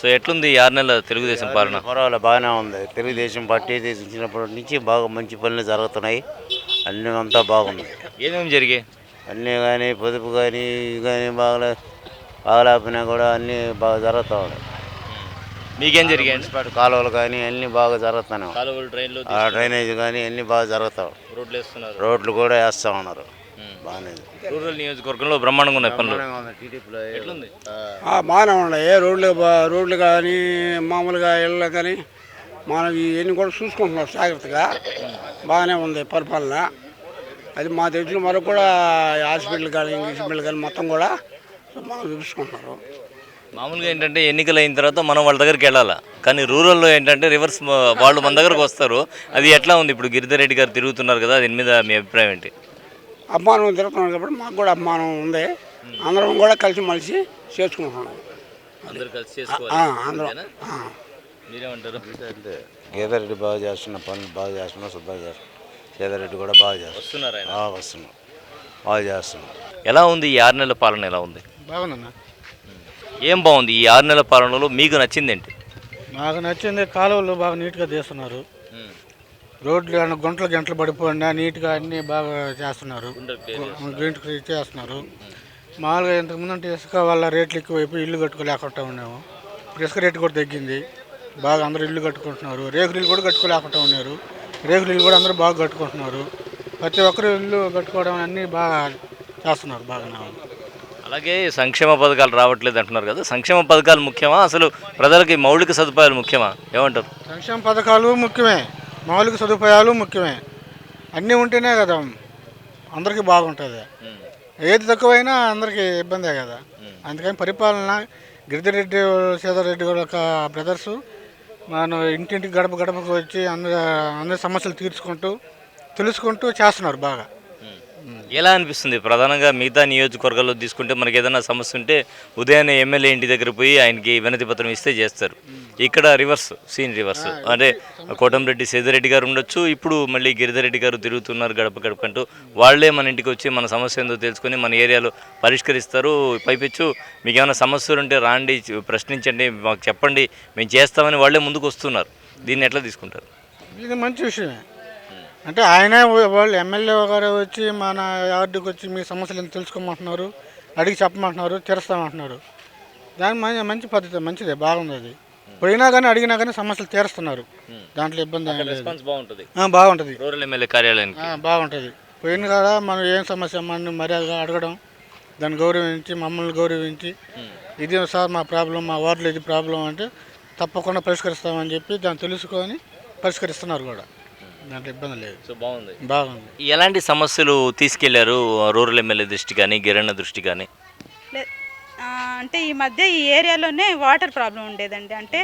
So ఎట్లుంది ఆరు నెలల తెలుగుదేశం పాలన? పర్వాలేదు బాగానే ఉంది. తెలుగుదేశం పార్టీ తీసినప్పటి నుంచి బాగా మంచి పనులు జరుగుతున్నాయి. అన్నీ అంతా బాగుంది. ఏమేమి జరిగాయి? అన్నీ కానీ పొదుపు కానీ ఇవి కానీ బాగా బాగలేకపోయినా కూడా అన్నీ బాగా జరుగుతూ ఉన్నాయి. మీకేం మున్సిపాలిటీ కాలువలు కానీ అన్నీ బాగా జరుగుతున్నాయి. కాలువలు ట్రైన్లు ఆ డ్రైనేజ్ కానీ అన్నీ బాగా జరుగుతాయి రోడ్లు వేస్తున్నారు. రోడ్లు కూడా వేస్తూ ఉన్నారు. బాగానే. రూరల్ నియోజకవర్గంలో బ్రహ్మాండంగా ఉన్నాయి పనులు. ఎట్లుంది? బాగానే ఉన్నాయి. రోడ్లు రోడ్లు కానీ మామూలుగా ఇళ్ళు కానీ మనం ఇవన్నీ కూడా చూసుకుంటున్నాం జాగ్రత్తగా. బాగానే ఉంది పరిపాలన. అది మా తెలిసిన వరకు కూడా హాస్పిటల్ కానీ ఇంగ్లీష్ మీడియల్ కానీ మొత్తం కూడా మనం చూసుకుంటున్నారు. మామూలుగా ఏంటంటే ఎన్నికలు అయిన తర్వాత మనం వాళ్ళ దగ్గరికి వెళ్ళాలా? కానీ రూరల్లో ఏంటంటే రివర్స్ వాళ్ళు మన దగ్గరకు వస్తారు. అది ఎట్లా ఉంది? ఇప్పుడు గిరిధర్ రెడ్డి గారు తిరుగుతున్నారు కదా దీని మీద మీ అభిప్రాయం ఏంటి? అభిమానం తిరుగుతున్నాం కాబట్టి మాకు కూడా అభిమానం ఉంది. అందరం కూడా కలిసి మలిసి చేసుకుంటున్నాం. అందరూ కలిసి. మీరేమంటారు? గేదరెడ్డి బాగా చేస్తున్న పనులు బాగా చేస్తున్నా శుభ్రంగా చేస్తున్నా సేదరెడ్డి కూడా బాగా చేస్తున్నా వస్తున్నారు ఆయన. ఆ, వస్తున్నాం బాగా చేస్తున్నాం ఎలా ఉంది ఈ ఆరు నెలల పాలన ఎలా ఉంది? బాగుందన్న. ఏం బాగుంది ఈ ఆరు నెలల పాలనలో? మీకు నచ్చింది ఏంటి నాకు నచ్చింది కాలువలు బాగా నీట్గా తీస్తున్నారు. రోడ్లు ఏమైనా గుంటలు గంటలు పడిపోయినా నీట్గా అన్నీ బాగా చేస్తున్నారు. గ్రీన్ చేస్తున్నారు. మామూలుగా ఇంతకుముందు అంటే ఇసుక వల్ల రేట్లు ఎక్కువైపోయి ఇల్లు కట్టుకోలేకుండా ఉన్నాము. ఇప్పుడు ఇసుక రేటు కూడా తగ్గింది. బాగా అందరూ ఇల్లు కట్టుకుంటున్నారు. రేకులు ఇల్లు కూడా కట్టుకోలేకుండా ఉన్నారు. రేకులు ఇల్లు కూడా అందరూ బాగా కట్టుకుంటున్నారు. ప్రతి ఒక్కరు ఇల్లు కట్టుకోవడం అన్నీ బాగా చేస్తున్నారు బాగా అలాగే సంక్షేమ పథకాలు రావట్లేదు అంటున్నారు కదా. సంక్షేమ పథకాలు ముఖ్యమా? అసలు ప్రజలకి మౌలిక సదుపాయాలు ముఖ్యమా? ఏమంటారు? సంక్షేమ పథకాలు ముఖ్యమే. మౌలిక సదుపాయాలు ముఖ్యమే. అన్నీ ఉంటేనే కదా అందరికీ బాగుంటుంది. ఏది తక్కువైనా అందరికీ ఇబ్బందే కదా. అందుకని పరిపాలన గిరిజరెడ్డి సీతారెడ్డి వాళ్ళ యొక్క బ్రదర్స్ మనం ఇంటింటికి గడప గడపకు వచ్చి అందరి అందరి సమస్యలు తీర్చుకుంటూ తెలుసుకుంటూ చేస్తున్నారు బాగా. ఎలా అనిపిస్తుంది? ప్రధానంగా మిగతా నియోజకవర్గాల్లో తీసుకుంటే మనకి ఏదైనా సమస్య ఉంటే ఉదయాన్నే ఎమ్మెల్యే ఇంటి దగ్గర పోయి ఆయనకి వినతి పత్రం ఇస్తే చేస్తారు. ఇక్కడ రివర్స్ సీన్ రివర్స్. అంటే కోటంరెడ్డి సేదిరెడ్డి గారు ఉండొచ్చు. ఇప్పుడు మళ్ళీ గిరిధరెడ్డి గారు తిరుగుతున్నారు గడప గడప అంటూ. వాళ్ళే మన ఇంటికి వచ్చి మన సమస్య ఏందో తెలుసుకొని మన ఏరియాలో పరిష్కరిస్తారు. పైపెచ్చు మీకు ఏమైనా సమస్యలు ఉంటే రాండి ప్రశ్నించండి మాకు చెప్పండి మేము చేస్తామని వాళ్ళే ముందుకు వస్తున్నారు. దీన్ని ఎట్లా తీసుకుంటారు? ఇది మంచి విషయమే. అంటే ఆయనే వాళ్ళు ఎమ్మెల్యే గారు వచ్చి మన యార్డుకి వచ్చి మీ సమస్యలు తెలుసుకోమంటున్నారు. అడిగి చెప్పమంటున్నారు తీరుస్తామంటున్నారు దాని మంచి మంచి పద్ధతి మంచిదే బాగుంది అది. పోయినా కానీ అడిగినా కానీ సమస్యలు తీరుస్తున్నారు. దాంట్లో ఇబ్బంది ఏం లేదు. రెస్పాన్స్ బాగుంటుంది. ఆ, బాగుంటుంది. రూరల్ ఎమ్మెల్యే కార్యాలయానికి. ఆ, బాగుంటుంది. పోయిన కాడ మనం ఏం సమస్య మన మర్యాదగా అడగడం దాన్ని గౌరవించి మమ్మల్ని గౌరవించి ఇది సార్ మా ప్రాబ్లం మా వార్డులో ఇది ప్రాబ్లం అంటే తప్పకుండా పరిష్కరిస్తామని చెప్పి దాన్ని తెలుసుకొని పరిష్కరిస్తున్నారు కూడా. దాంట్లో ఇబ్బంది లేదు. సో బాగుంది. బాగుంది. ఎలాంటి సమస్యలు తీసుకెళ్ళారు రూరల్ ఎమ్మెల్యే దృష్టి కానీ గిరణ్ దృష్టి కానీ? లే- అంటే ఈ మధ్య ఈ ఏరియాలోనే వాటర్ ప్రాబ్లం ఉండేదండి. అంటే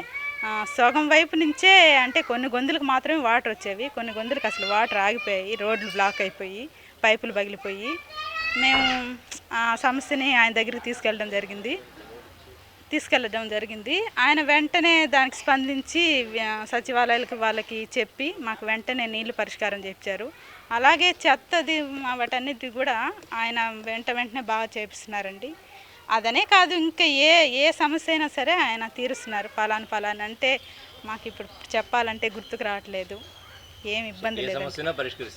సోగం సగం వైపు నుంచే అంటే కొన్ని గొంతులకు మాత్రమే వాటర్ వచ్చేవి. కొన్ని గొంతులకు అసలు వాటర్ ఆగిపోయాయి. రోడ్లు బ్లాక్ అయిపోయి పైపులు పగిలిపోయి. మేము ఆ సమస్యని ఆయన దగ్గరికి తీసుకెళ్ళడం జరిగింది. తీసుకెళ్ళడం జరిగింది. ఆయన వెంటనే దానికి స్పందించి సచివాలయాలకు వాళ్ళకి చెప్పి మాకు వెంటనే నీళ్ళు పరిష్కారం చేపించారు అలాగే చెత్తది వాటన్నిటి కూడా ఆయన వెంట వెంటనే బాగా చేపిస్తున్నారండి. అదనే కాదు ఇంకా ఏ ఏ సమస్య అయినా సరే ఆయన తీరుస్తున్నారు. పలానా పలానా అంటే మాకు ఇప్పుడు చెప్పాలంటే గుర్తుకు రావట్లేదు. ఏమి ఇబ్బంది లేదు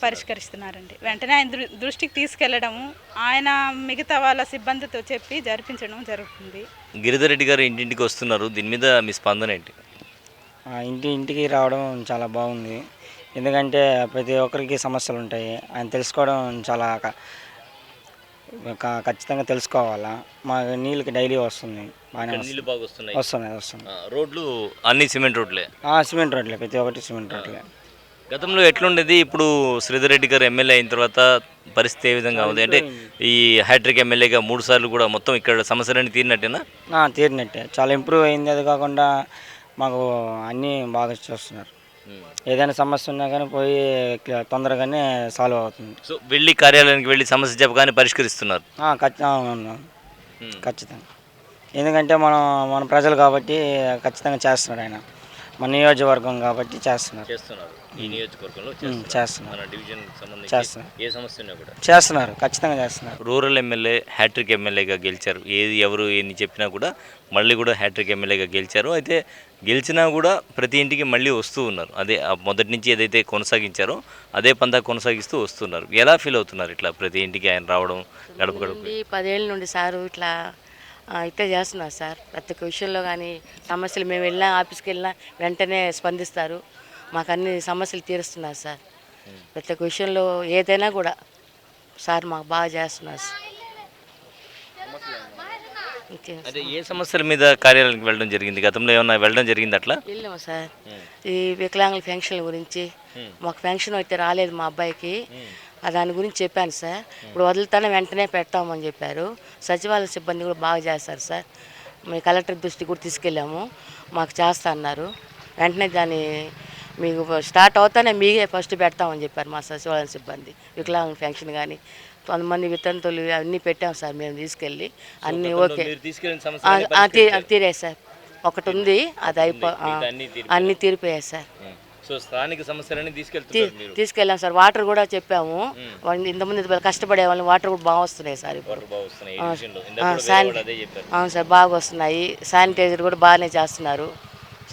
పరిష్కరిస్తున్నారండి. వెంటనే ఆయన దృష్టికి తీసుకెళ్ళడము ఆయన మిగతా వాళ్ళ సిబ్బందితో చెప్పి జరిపించడం జరుగుతుంది. గిరిధర్ రెడ్డి గారు ఇంటింటికి వస్తున్నారు. దీని మీద మీ స్పందన ఏంటి? ఆ, ఇంటి ఇంటికి రావడం చాలా బాగుంది. ఎందుకంటే ప్రతి ఒక్కరికి సమస్యలు ఉంటాయి ఆయన తెలుసుకోవడం చాలా ఖచ్చితంగా తెలుసుకోవాలా? మా నీళ్ళకి డైలీ వస్తుంది. బాగానే నీళ్ళు వస్తుంది బాగా వస్తున్నాయి. ఆ, రోడ్లు అన్ని సిమెంట్ రోడ్లే? ఆ, సిమెంట్ రోడ్లే ప్రతి ఒక్కటి సిమెంట్ రోడ్లే. గతంలో ఎట్లుండేది? ఇప్పుడు శ్రీధర్ రెడ్డి గారు ఎమ్మెల్యే అయిన తర్వాత పరిస్థితి ఏ విధంగా ఉంది? అంటే ఈ హ్యాట్రిక్ ఎమ్మెల్యేగా మూడు సార్లు కూడా మొత్తం ఇక్కడ సమస్యలన్నీ తీరినట్టేనా? ఆ, తీరినట్టే. చాలా ఇంప్రూవ్ అయింది. అది కాకుండా మాకు అన్నీ బాగా చూస్తున్నారు. ఏదైనా సమస్య ఉన్నా కానీ పోయి తొందరగానే సాల్వ్ అవుతుంది. సో వెళ్ళి కార్యాలయానికి వెళ్ళి సమస్య చెప్పగానే పరిష్కరిస్తున్నారు. ఆ, ఖచ్చి- అవును ఖచ్చితంగా. ఎందుకంటే మనం మన ప్రజలు కాబట్టి ఖచ్చితంగా చేస్తున్నాడు ఆయన. మన నియోజకవర్గం కాబట్టి చేస్తున్నారు. చేస్తున్నారు. ఈ నియోజకవర్గంలో చేస్తున్నారు. చేస్తున్నారు. మన డివిజన్ సంబంధించి చేస్తున్నారు. ఏ సమస్య ఉన్నా కూడా. చేస్తున్నారు. ఖచ్చితంగా చేస్తున్నారు. రూరల్ ఎమ్మెల్యే హ్యాట్రిక్ ఎమ్మెల్యేగా గెలిచారు. ఏది ఎవరు ఎన్ని చెప్పినా కూడా మళ్ళీ కూడా హ్యాట్రిక్ ఎమ్మెల్యేగా గెలిచారు. అయితే గెలిచినా కూడా ప్రతి ఇంటికి మళ్ళీ వస్తూ ఉన్నారు. అదే ఆ మొదటి నుంచి ఏదైతే కొనసాగించారో అదే పంతా కొనసాగిస్తూ వస్తున్నారు. ఎలా ఫీల్ అవుతున్నారు ఇట్లా ప్రతి ఇంటికి ఆయన రావడం గడప గడప? నుండి పదేళ్ళ నుండి సారు ఇట్లా ఇట్లా చేస్తున్నారు సార్. ప్రతి ఒక్క విషయంలో కానీ సమస్యలు మేము వెళ్ళినా ఆఫీస్కి వెళ్ళినా వెంటనే స్పందిస్తారు. మాకు అన్ని సమస్యలు తీరుస్తున్నారు సార్. ప్రతి ఒక్క విషయంలో ఏదైనా కూడా సార్ మాకు బాగా చేస్తున్నారు సార్. ఏ సమస్యల మీద కార్యాలయానికి వెళ్ళడం జరిగింది? గతంలో ఏమన్నా వెళ్ళడం జరిగింది అట్లా? వెళ్ళాము సార్. ఈ వికలాంగుల ఫెన్షన్ గురించి. మాకు ఫెన్షన్ అయితే రాలేదు మా అబ్బాయికి. దాని గురించి చెప్పాను సార్. ఇప్పుడు వదులుతానే వెంటనే పెడతామని చెప్పారు. సచివాలయ సిబ్బంది కూడా బాగా చేస్తారు సార్. మీ కలెక్టర్ దృష్టికి కూడా తీసుకెళ్ళాము. మాకు చేస్తా అన్నారు. వెంటనే దాన్ని మీకు స్టార్ట్ అవుతానే మీకే ఫస్ట్ పెడతామని చెప్పారు మా సచివాలయం సిబ్బంది. వికలాంగుల ఫెన్షన్ కానీ కొంతమంది వితంతులు అన్నీ పెట్టాం సార్ మేము తీసుకెళ్ళి. అన్నీ ఓకే. మీరు తీసుకెళ్ళిన ఆ, సమస్య ఆ, తీ- ఆ, తీరాయి సార్. ఒకటి ఉంది అది అయిపో. అన్నీ తీరిపోయాయి. సార్. సో స్థానిక తీసుకెళ్తున్నారు తీసుకెళ్ళాం సార్. వాటర్ కూడా చెప్పాము. ఇంతమంది ఇంత కష్టపడే వాళ్ళు వాటర్ కూడా బాగా వస్తున్నాయి సార్ అవును సార్ బాగా వస్తున్నాయి. శానిటైజర్ కూడా బాగానే చేస్తున్నారు.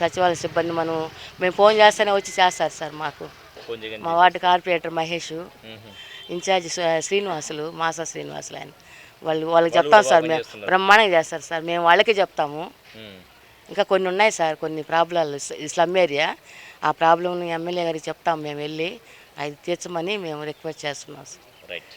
సచివాలయ సిబ్బంది మనం మేము ఫోన్ చేస్తేనే వచ్చి చేస్తారు సార్ మాకు. మా ward corporator Mahesh. Incharge Shri- Srinivasulu మాసా Srinivasulu ఆయన. వాళ్ళు వాళ్ళకి చెప్తాం సార్ మేము. బ్రహ్మాండంగా చేస్తారు సార్. మేము వాళ్ళకే చెప్తాము. ఇంకా కొన్ని ఉన్నాయి సార్ కొన్ని ప్రాబ్లాలు స్లమ్ ఏరియా. ఆ ప్రాబ్లంని ఎమ్మెల్యే గారికి చెప్తాం మేము వెళ్ళి అది తీర్చమని మేము రిక్వెస్ట్ చేస్తున్నాం సార్. రైట్